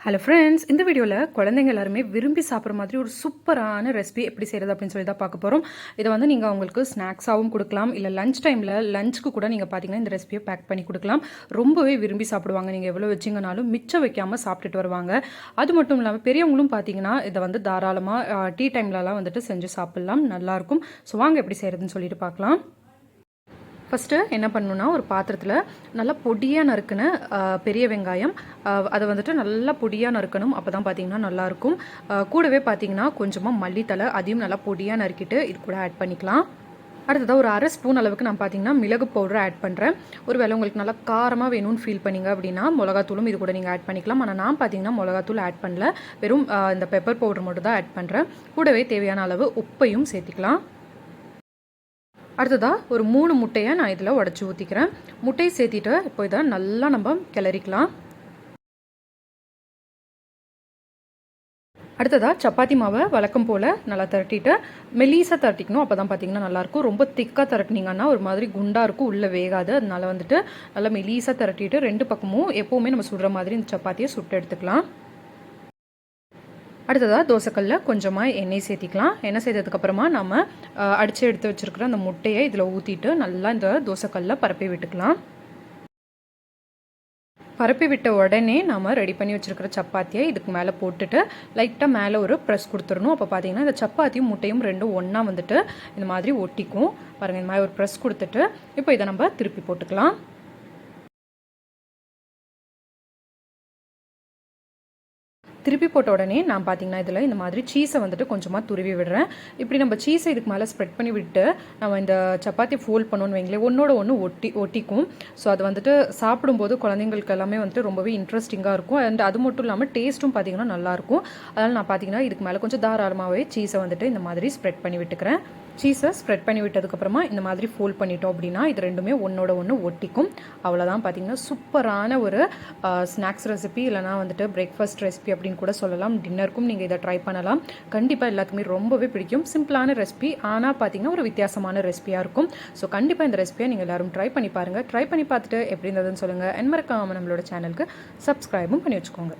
Hello friends இந்த வீடியோவில் குழந்தைங்க எல்லாருமே விரும்பி சாப்பிட்ற மாதிரி ஒரு சூப்பரான ரெசிபி எப்படி செய்கிறது அப்படின்னு சொல்லி தான் பார்க்க போகிறோம் இதை வந்து நீங்கள் அவங்களுக்கு ஸ்நாக்ஸாகவும் கொடுக்கலாம். இல்லை லஞ்ச் டைமில் லஞ்சுக்கு கூட நீங்கள் பார்த்தீங்கன்னா இந்த ரெசிபியை பேக் பண்ணி கொடுக்கலாம். ரொம்பவே விரும்பி சாப்பிடுவாங்க. நீங்கள் எவ்வளோ வச்சிங்கனாலும் மிச்சம் வைக்காமல் சாப்பிட்டுட்டு வருவாங்க. அது மட்டும் இல்லாமல் பெரியவங்களும் பார்த்தீங்கன்னா இதை வந்து தாராளமாக டீ டைம்லலாம் வந்துட்டு செஞ்சு சாப்பிட்லாம். நல்லாயிருக்கும் ஸோ வாங்க எப்படி செய்கிறதுன்னு சொல்லிட்டு பார்க்கலாம். ஃபஸ்ட்டு என்ன பண்ணணுன்னா ஒரு பாத்திரத்தில் நல்லா பொடியாக நறுக்கின பெரிய வெங்காயம் அதை வந்துட்டு நல்லா பொடியாக நறுக்கணும். அப்போ தான் பார்த்தீங்கன்னா நல்லாயிருக்கும் கூடவே பார்த்தீங்கன்னா கொஞ்சமாக மல்லித்தலை அதையும் நல்லா பொடியாக நறுக்கிட்டு இது கூட ஆட் பண்ணிக்கலாம். அடுத்ததாக ஒரு அரை ஸ்பூன் அளவுக்கு நான் பார்த்தீங்கன்னா மிளகு பவுடர் ஆட் பண்ணுறேன் ஒருவேளை உங்களுக்கு நல்லா காரமாக வேணும்னு ஃபீல் பண்ணீங்க அப்படின்னா மிளகாத்தூளும் இது கூட நீங்கள் ஆட் பண்ணிக்கலாம். ஆனால் நான் பார்த்தீங்கன்னா மிளகாத்தூள் ஆட் பண்ணல. வெறும் இந்த பெப்பர் பவுடர் மட்டும் தான் ஆட் பண்ணுறேன் கூடவே தேவையான அளவு உப்பையும் சேர்த்திக்கலாம். அடுத்ததாக ஒரு மூணு முட்டையை நான் இதில் உடச்சி ஊற்றிக்கிறேன் முட்டையை சேர்த்திட்டு இப்போ இதை நல்லா நம்ம கிளறிக்கலாம். அடுத்ததாக சப்பாத்தி மாவை வழக்கம் போல் நல்லா திரட்டிட்டு மெலீஸாக திரட்டிக்கணும். அப்போ தான் பார்த்தீங்கன்னா நல்லாயிருக்கும். ரொம்ப திக்காக திரட்டினீங்கன்னா ஒரு மாதிரி குண்டாக இருக்கும். உள்ளே வேகாது. அதனால் வந்துட்டு நல்லா மெலீஸாக திரட்டிட்டு ரெண்டு பக்கமும் எப்போவுமே நம்ம சுடுற மாதிரி இந்த சப்பாத்தியை சுட்டு எடுத்துக்கலாம். அடுத்ததாக தோசைக்கல்லில் கொஞ்சமாக எண்ணெய் சேர்த்திக்கலாம். எண்ணெய் சேர்த்ததுக்கப்புறமா நம்ம அடித்து எடுத்து வச்சுருக்கிற அந்த முட்டையை இதில் ஊற்றிட்டு நல்லா இந்த தோசைக்கல்லில் பரப்பி விட்டுக்கலாம். பரப்பி விட்ட உடனே நம்ம ரெடி பண்ணி வச்சுருக்கிற சப்பாத்தியை இதுக்கு மேலே போட்டுட்டு லைட்டாக மேலே ஒரு ப்ரெஸ் கொடுத்துடணும். அப்போ பார்த்தீங்கன்னா இந்த சப்பாத்தியும் முட்டையும் ரெண்டும் ஒன்றா வந்துட்டு இந்த மாதிரி ஒட்டிக்கும். பாருங்கள் இந்த மாதிரி ஒரு ப்ரெஸ் கொடுத்துட்டு இப்போ இதை நம்ம திருப்பி போட்டுக்கலாம். திருப்பி போட்ட உடனே நான் பார்த்தீங்கன்னா இதில் இந்த மாதிரி சீஸை வந்துட்டு கொஞ்சமாக துருவி விடுறேன். இப்படி நம்ம சீஸை இதுக்கு மேலே ஸ்ப்ரெட் பண்ணி விட்டு நம்ம இந்த சப்பாத்தி ஃபோல்ட் பண்ணோன்னு வைங்களேன் ஒன்றோட ஒன்று ஒட்டி ஒட்டிக்கும். ஸோ அது வந்துட்டு சாப்பிடும்போது குழந்தைங்களுக்கு எல்லாமே வந்துட்டு ரொம்பவே இன்ட்ரெஸ்டிங்காக இருக்கும். அண்ட் அது மட்டும் இல்லாமல் டேஸ்ட்டும் பார்த்தீங்கன்னா நல்லாயிருக்கும் அதனால் நான் பார்த்தீங்கன்னா இதுக்கு மேலே கொஞ்சம் தாராளமாகவே சீஸை வந்துட்டு இந்த மாதிரி ஸ்ப்ரெட் பண்ணி விட்டுக்கிறேன். சீஸை ஸ்ப்ரெட் பண்ணி விட்டதுக்கப்புறமா இந்த மாதிரி ஃபோல்ட் பண்ணிட்டோம் அப்படின்னா இது ரெண்டுமே ஒன்றோட ஒன்று ஒட்டிக்கும். அவ்வளோதான் பார்த்தீங்கன்னா சூப்பரான ஒரு ஸ்நாக்ஸ் ரெசிபி இல்லைனா வந்துட்டு பிரேக்ஃபாஸ்ட் ரெசிபி அப்படின்னு கூட சொல்லலாம். டின்னருக்கும் நீங்கள் இதை ட்ரை பண்ணலாம். கண்டிப்பாக எல்லாத்துக்குமே ரொம்பவே பிடிக்கும். சிம்பிளான ரெசிபி ஆனால் பார்த்தீங்கன்னா ஒரு வித்தியாசமான ரெசிபியாக இருக்கும். ஸோ கண்டிப்பாக இந்த ரெசிபியை நீங்கள் எல்லாரும் ட்ரை பண்ணி பாருங்கள் ட்ரை பண்ணி பார்த்துட்டு எப்படி இருந்ததுன்னு சொல்லுங்கள் என் மறக்காம நம்மளோட சேனலுக்கு சப்ஸ்கிரைபும் பண்ணி வச்சுக்கோங்க.